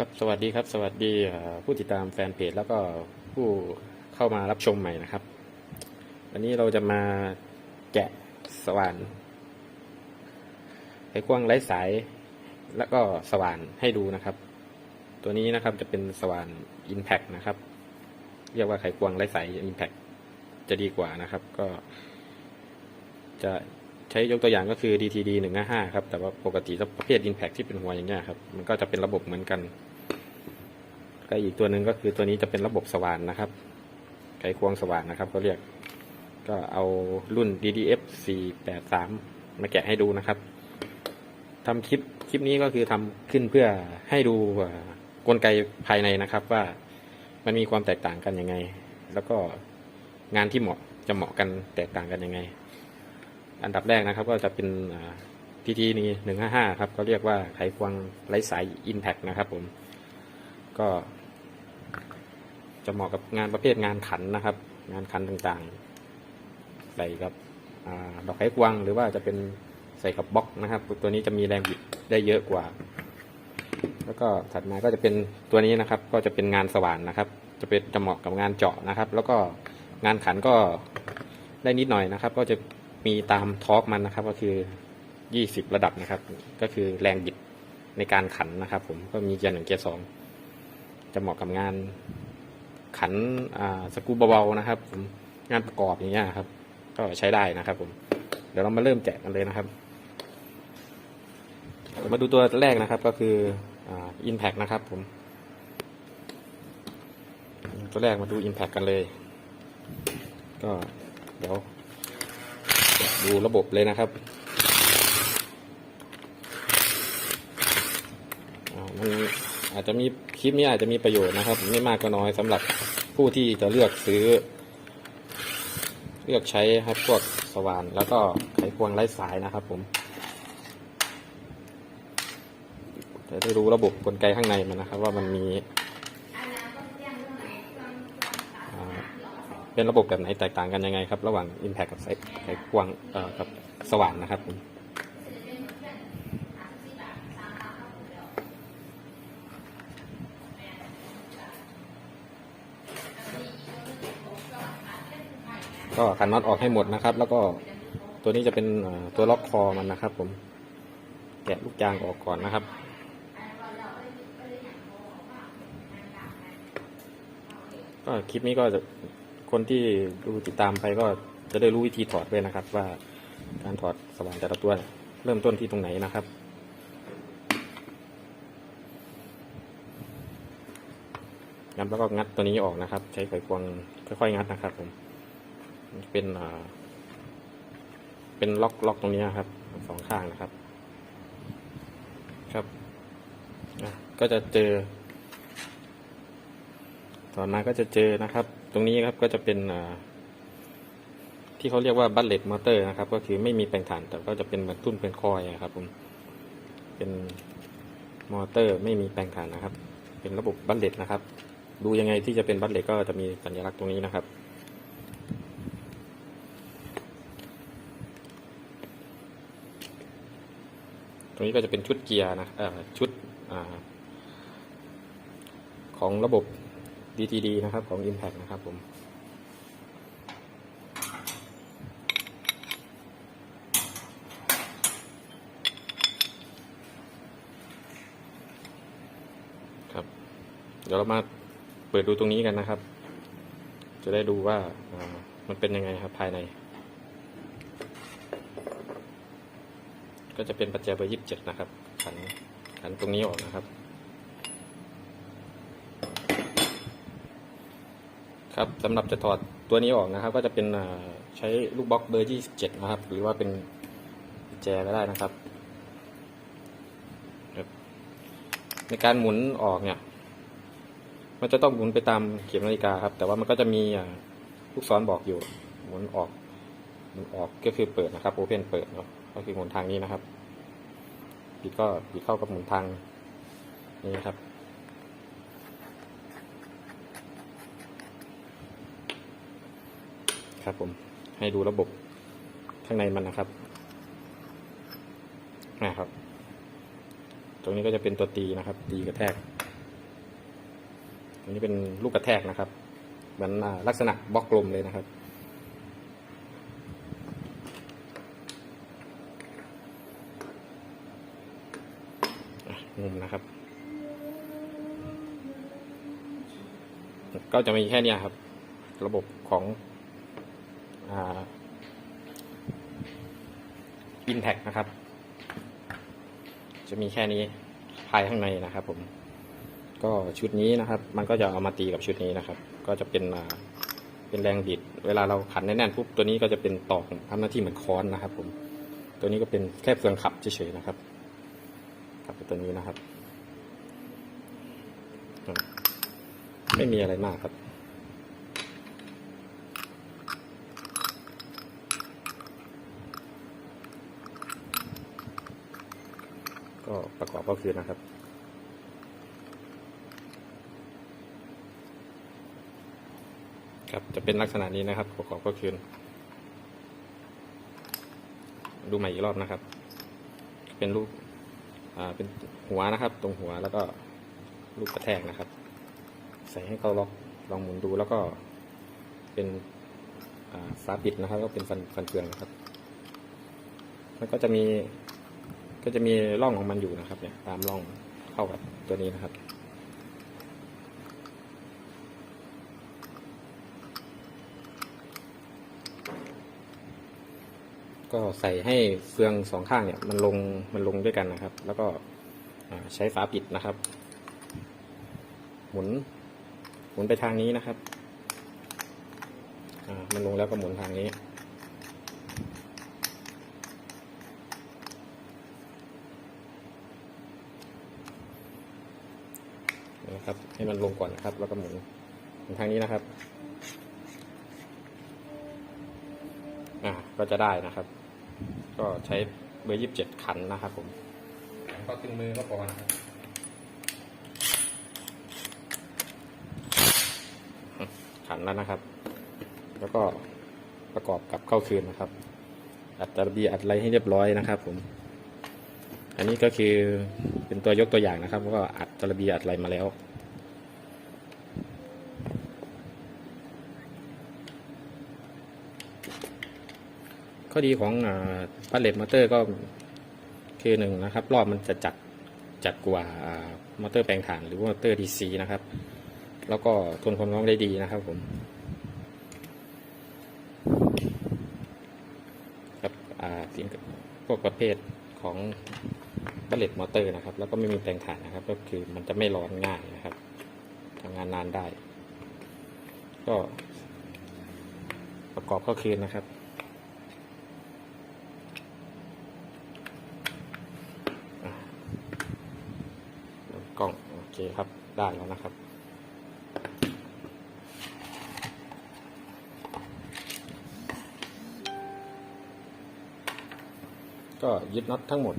ครับสวัสดีครับ สวัสดีผู้ติดตามแฟนเพจแล้วก็ผู้เข้ามารับชมใหม่นะครับ วันนี้เราจะมาแกะสว่านไขควงไร้สาย แล้วก็สว่านให้ดูนะครับ ตัวนี้นะครับจะเป็นสว่าน Impact นะครับ เรียกว่าไขควงไร้สาย Impact จะดีกว่านะครับ ก็จะ ช้ยกตัวอย่างก็คือ DTD 155ครับ แต่ว่าปกติถ้าประเภท Impact ที่เป็นหัวอย่างเงี้ยครับ มันก็จะเป็นระบบเหมือนกัน ก็อีกตัวหนึ่งก็คือตัวนี้จะเป็นระบบสว่านนะครับ ไขควงสว่านนะครับเขาเรียก ก็เอารุ่น DDF 483มาแกะให้ดูนะครับทำคลิปคลิปนี้ก็คือทำขึ้นเพื่อให้ดูกลไกภายในนะครับว่ามันมีความแตกต่างกันยังไง แล้วก็งานที่เหมาะจะเหมาะกันแตกต่างกันยังไง อันดับแรกนะครับ ก็จะเป็นทีทีนี้หนึ่งห้าห้าครับ ก็เรียกว่าไขควงไร้สาย Impact นะครับ ผมก็จะเหมาะกับงานประเภทงานขันนะครับ งานขันต่างๆ ใส่กับอดอกไขควงหรือว่าจะเป็นใส่กับบล็อกนะครับ ตัวนี้จะมีแรงบิดได้เยอะกว่า แล้วก็ถัดมาก็จะเป็นตัวนี้นะครับ ก็จะเป็นงานสว่านนะครับ จะเป็นจะเหมาะกับงานเจาะนะครับ แล้วก็งานขันก็ได้นิดหน่อยนะครับ ก็จะ มีตามทอร์กมันนะครับ ก็คือ 20 ระดับนะครับ ก็คือแรงบิดในการขันนะครับ ผมก็มีเกียร์หนึ่งเกียร์สองจะเหมาะกับงานขันสกรูเบาๆนะครับ ผมงานประกอบอย่างเงี้ยครับ ก็ใช้ได้นะครับ ผม เดี๋ยวเรามาเริ่มแจกกันเลยนะครับมาดูตัวแรกนะครับก็คืออ่า Impact นะครับ ผม ตัวแรกมาดู Impact กันเลย ก็เดี๋ยว ดูระบบเลยนะครับมันอาจจะมีคลิปนี้อาจจะมีประโยชน์นะครับ ไม่มากก็น้อยสำหรับผู้ที่จะเลือกซื้อ เลือกใช้ครับพวกสว่านแล้วก็ไขควงไร้สายนะครับผมจะได้รู้ระบบกลไกข้างในมันนะครับ ว่ามันมีอ่า เป็นระบบแบบไหนแตกต่างกันยังไงครับ ระหว่าง Impact กับไขควงเอ่อกับสว่านนะครับผมก็ขันน็อตออกให้หมดนะครับ แล้วก็ตัวนี้จะเป็นตัวล็อกคอมันนะครับ ผมแกะลูกยางออกก่อนนะครับก็คลิปนี้ก็จะ คนที่ดูติดตามไปก็จะได้รู้วิธีถอดด้วยนะครับ ว่าการถอดสว่านแต่ละตัวเริ่มต้นที่ตรงไหนนะครับงัดแล้วก็งัดตัวนี้ออกนะครับ ใช้ไขควงค่อยๆงัดนะครับผมเป็นเป็นล็อกล็อกตรงนี้ครับสองข้างนะครับ ครับก็จะเจอ ต่อมาก็จะเจอนะครับตรงนี้ครับก็จะเป็นที่เขาเรียกว่าบัตเลตมอเตอร์นะครับ ก็คือไม่มีแปลงฐานแต่ก็จะเป็นเหมือนตุ้นเป็นคอยอะครับผมเป็นมอเตอร์ไม่มีแปลงฐานนะครับ เป็นระบบบัตเลตนะครับ ดูยังไงที่จะเป็นบัตเลตก็จะมีสัญลักษณ์ตรงนี้นะครับตรงนี้ก็จะเป็นชุดเกียร์นะชุดอของระบบ DTD นะครับของ Impact นะครับผมครับเดี๋ยวเรามาเปิดดูตรงนี้กันนะครับ จะได้ดูว่าอ่ามันเป็นยังไงครับภายใน ก็จะเป็นปัจจัยเบอร์ยี่สิบเจ็ดนะครับขันขันตรงนี้ออกนะครับ ครับสำหรับจะถอดตัวนี้ออกนะครับ ก็จะเป็นใช้ลูกบล็อกเบอร์ยี่สิบเจ็ดนะครับ หรือว่าเป็นแจก็ได้นะครับ ในการหมุนออกเนี่ย มันจะต้องหมุนไปตามเข็มนาฬิกาครับ แต่ว่ามันก็จะมีลูกศรบอกอยู่ หมุนออกหมุนออกก็คือเปิดนะครับโอเพนเปิดเนาะก็คือหมุนทางนี้นะครับปิดก็ปิดเข้ากับหมุนทางนี้ครับ ครับ ผมให้ดูระบบข้างในมันนะครับนะครับ ตรงนี้ก็จะเป็นตัวตีนะครับ ตีกระแทกอันนี้เป็นลูกกระแทกนะครับเหมือนลักษณะบล็อกกลมเลยนะครับ มุมนะครับ ก็จะมีแค่นี้ครับ ระบบของ อ่า Impact นะครับ จะมีแค่นี้ภายข้างในนะครับ ผม ก็ชุดนี้นะครับ มันก็จะเอามาตีกับชุดนี้นะครับ ก็จะเป็นเป็นแรงบิด เวลาเราขันแน่นๆปุ๊บตัวนี้ก็จะเป็นตอกทำหน้าที่เหมือนค้อนนะครับ ผม ตัวนี้ก็เป็นแค่เฟืองขับเฉยๆนะครับครับตัวนี้นะครับ ไม่มีอะไรมากครับ ก็ประกอบก็คือนะครับ ครับจะเป็นลักษณะนี้นะครับประกอบก็คือดูใหม่อีกรอบนะครับ เป็นรูปอ่าเป็นหัวนะครับ ตรงหัวแล้วก็ลูกกระแทกนะครับ ใส่ให้เขาล็อกลองหมุนดูแล้วก็เป็นอ่าฝาปิดนะครับ ก็เป็นฟันฟันเฟืองนะครับ แล้วก็จะมี ก็จะมีร่องของมันอยู่นะครับ เนี่ย ตามร่องเข้ากับตัวนี้นะครับ ก็ใส่ให้เฟืองสองข้างเนี่ย มันลงมันลงด้วยกันนะครับ แล้วก็ใช้ฝาปิดนะครับ หมุน หมุนไปทางนี้นะครับมันลงแล้วก็หมุนทางนี้ นะครับ ให้มันลงก่อนนะครับ แล้วก็หมุนหมุนทางนี้นะครับ อ่าก็จะได้นะครับ ก็ใช้เบอร์ยี่สิบเจ็ดขันนะครับ ผมก็ตึงมือก็พอนะครับขันแล้วนะครับ แล้วก็ประกอบกับเข้าคืนนะครับ อัดตะบีอัดอะไรให้เรียบร้อยนะครับ ผม อันนี้ก็คือเป็นตัวยกตัวอย่างนะครับแล้วก็อัดตะบีอัดอะไรมาแล้ว ข้อดีของพัดเลตมอเตอร์ก็คือหนึ่งนะครับ รอบมันจะจัดจัดกว่ามอเตอร์แปลงถ่านหรือว่ามอเตอร์ดีซีนะครับ แล้วก็ทนความร้อนได้ดีนะครับผมกับอ่าสิ่งพวกประเภทของบัลเลตมอเตอร์นะครับ แล้วก็ไม่มีแปลงถ่านนะครับ ก็คือมันจะไม่ร้อนง่ายนะครับทำงานนานได้ ก็ประกอบเข้าคืนนะครับ กล้องโอ เคครับได้แล้วนะครับ ก็ยึดน็อตทั้งหมด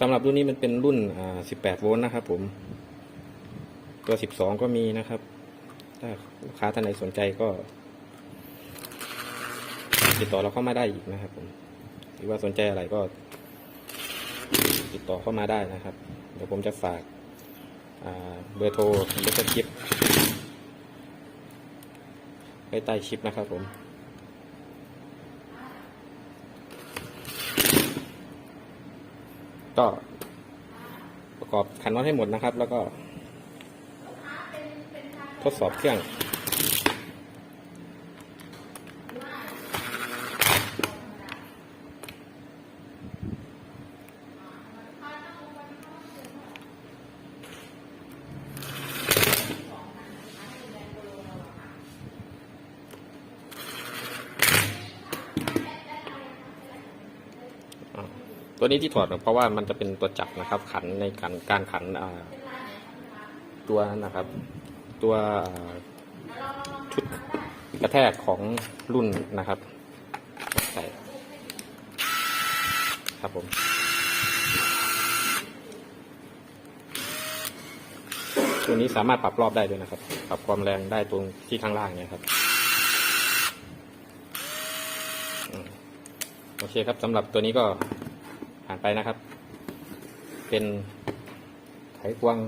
สำหรับรุ่นนี้มันเป็นรุ่น 18 โวลต์นะครับผม ตัว 12 ก็มีนะครับ ถ้าลูกค้าท่านไหนสนใจก็ ติดต่อเราเข้ามาได้อีกนะครับผมหรือว่าสนใจอะไรก็ ติดต่อเข้ามาได้นะครับ เดี๋ยวผมจะฝากาเบอร์โทรเบอร์คลิปไว้ใต้คลิปนะครับผมก็ประกอบขันน็อตให้หมดนะครับ แล้วก็ทดสอบเครื่อง นี้ที่ถอดเนี่ยเพราะว่ามันจะเป็นตัวจับนะครับ ขันในการการขันตัวนะครับ ตัวชุดกระแทกของรุ่นนะครับใส่ครับผมตัวนี้สามารถปรับรอบได้ด้วยนะครับ ปรับความแรงได้ตรงที่ข้างล่างเนี่ยครับโอเคครับสำหรับตัวนี้ก็ ผ่านไปนะครับ เป็นไขควง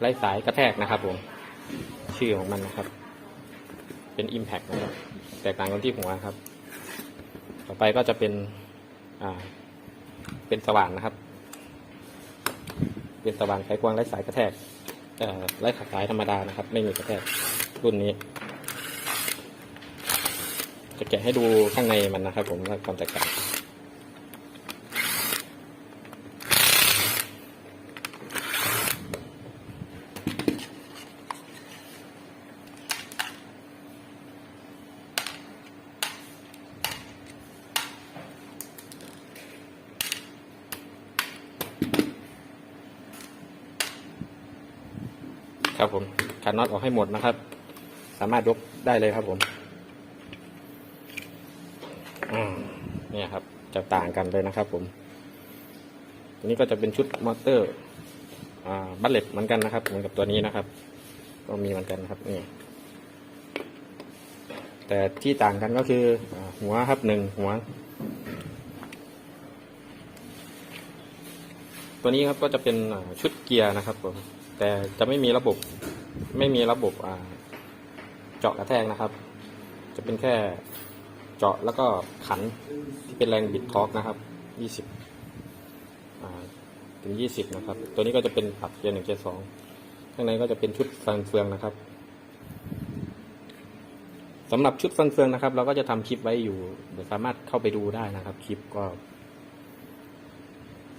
ไร้สายกระแทกนะครับผมชื่อของมันนะครับ เป็น Impact นะครับ แตกต่างกันที่หัวครับ ต่อไปก็จะเป็นอ่าเป็นสว่านนะครับ เป็นสว่านไขควงไร้สายกระแทกเอ่อไร้สายธรรมดานะครับ ไม่มีกระแทกรุ่นนี้ จะแกะให้ดูข้างในมันนะครับ ผมว่าความแตกต่าง ครับผมขันน็อตออกให้หมดนะครับ สามารถยกได้เลยครับผมเนี่ยครับ จะต่างกันเลยนะครับผมตัวนี้ก็จะเป็นชุดมอเตอร์บัลเลตเหมือนกันนะครับ เหมือนกับตัวนี้นะครับ ก็มีเหมือนกันครับนี่แต่ที่ต่างกันก็คืออหัวครับหนึ่งหัว ตัวนี้ครับก็จะเป็นชุดเกียร์นะครับผม แต่จะไม่มีระบบไม่มีระบบเจาะกระแทกนะครับ จะเป็นแค่เจาะแล้วก็ขันที่เป็นแรงบิดทอร์กนะครับยี่สิบถึงยี่สิบนะครับ ตัวนี้ก็จะเป็นปรับเกียร์หนึ่งเกียร์สองข้างในก็จะเป็นชุดฟันเฟืองนะครับสำหรับชุดฟันเฟืองนะครับ เราก็จะทำคลิปไว้อยู่เดี๋ยวสามารถเข้าไปดูได้นะครับ คลิปก็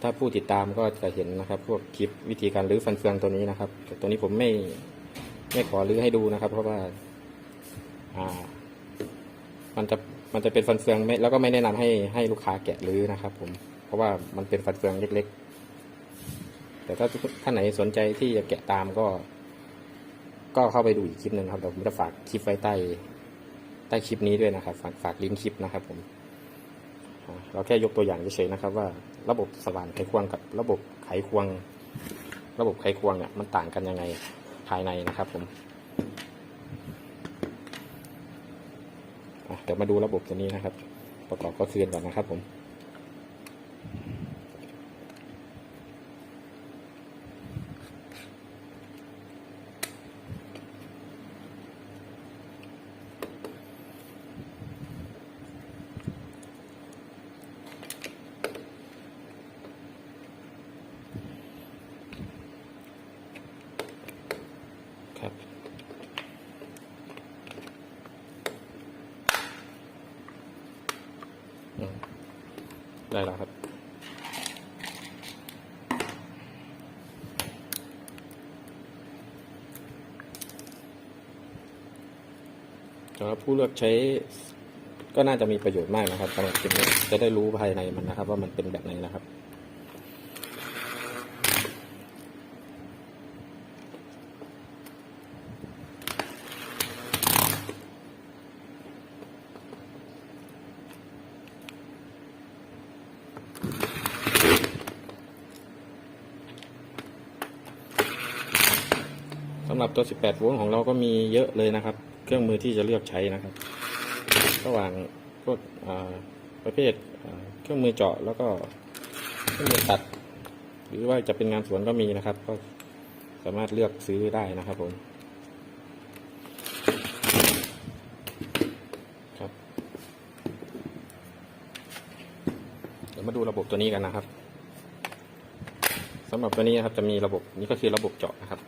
ถ้าผู้ติดตามก็จะเห็นนะครับ พวกคลิปวิธีการรื้อฟันเฟืองตัวนี้นะครับแต่ตัวนี้ผมไม่ไม่ขอรื้อให้ดูนะครับ เพราะว่าอ่า มันจะมันจะเป็นฟันเฟืองไม่แล้วก็ไม่แนะนำให้ให้ลูกค้าแกะรื้อนะครับ ผมเพราะว่ามันเป็นฟันเฟืองเล็ก ๆ แต่ถ้าท่านไหนสนใจที่จะแกะตามก็ ก็เข้าไปดูอีกคลิปหนึ่งครับเดี๋ยวผมจะฝากคลิปไว้ใต้ใต้คลิปนี้ด้วยนะครับ ฝากฝากลิงก์คลิปนะครับ ผม เราแค่ยกตัวอย่างเฉยๆนะครับ ว่าระบบสว่านไขควงกับระบบไขควง ระบบไขควงเนี่ยมันต่างกันยังไงภายในนะครับผมเดี๋ยวมาดูระบบตัวนี้นะครับ ประกอบก็คืนก่อนนะครับผม ได้แล้วครับสำหรับผู้เลือกใช้ก็น่าจะมีประโยชน์มากนะครับสำหรับคลิปนี้จะได้รู้ภายในมันนะครับ ว่ามันเป็นแบบไหนนะครับำหรับตัว 18 โวลต์ของเราก็มีเยอะเลยนะครับ เครื่องมือที่จะเลือกใช้นะครับ ระหว่างพวกประเภทเครื่องมือเจาะแล้วก็เครื่องมือตัด หรือว่าจะเป็นงานสวนก็มีนะครับ ก็สามารถเลือกซื้อได้นะครับผมครับเดี๋ยวมาดูระบบตัวนี้กันนะครับสำหรับตัวนี้นะครับจะมีระบบนี้ก็คือระบบเจาะนะครับ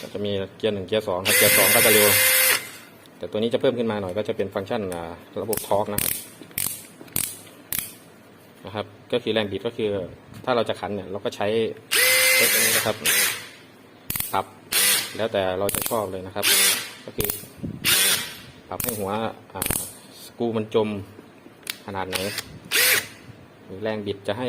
ก็ จะมีเกียร์หนึ่งเกียร์สองครับเกียร์สองก็จะเร็ว แต่ตัวนี้จะเพิ่มขึ้นมาหน่อยก็จะเป็นฟังก์ชันระบบทอร์กนะครับนะครับ ก็คือแรงบิดก็คือถ้าเราจะขันเนี่ยเราก็ใช้ใช้ตัวนี้นะครับปรับแล้วแต่เราจะชอบเลยนะครับ ก็คือปรับให้หัวสกูมันจมขนาดไหนหรือแรงบิดจะให้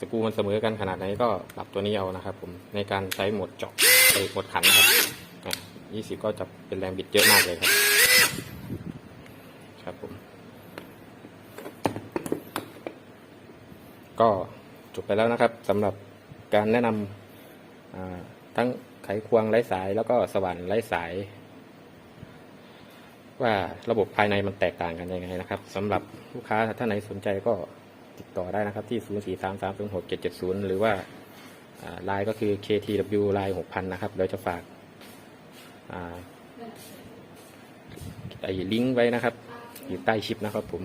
สกูมันเสมอกันขนาดไหนก็ปรับตัวนี้เอานะครับ ผมในการใช้โหมดเจาะ ไอ้โหมดขันนะครับยี่สิบก็จะเป็นแรงบิดเยอะมากเลยครับ ครับผม ก็จบไปแล้วนะครับสำหรับการแนะนำทั้งไขควงไร้สายแล้วก็สว่านไร้สาย ว่าระบบภายในมันแตกต่างกันยังไงนะครับสำหรับลูกค้าท่านไหนสนใจก็ติดต่อได้นะครับที่ 0 4 3 3 0 6 7 7 0 หรือว่า ลายก็คือ KTW ลาย 6,000 นะครับเดี๋ยวจะฝากไอ้ลิงก์ไว้นะครับ อยู่ใต้ชิปนะครับผม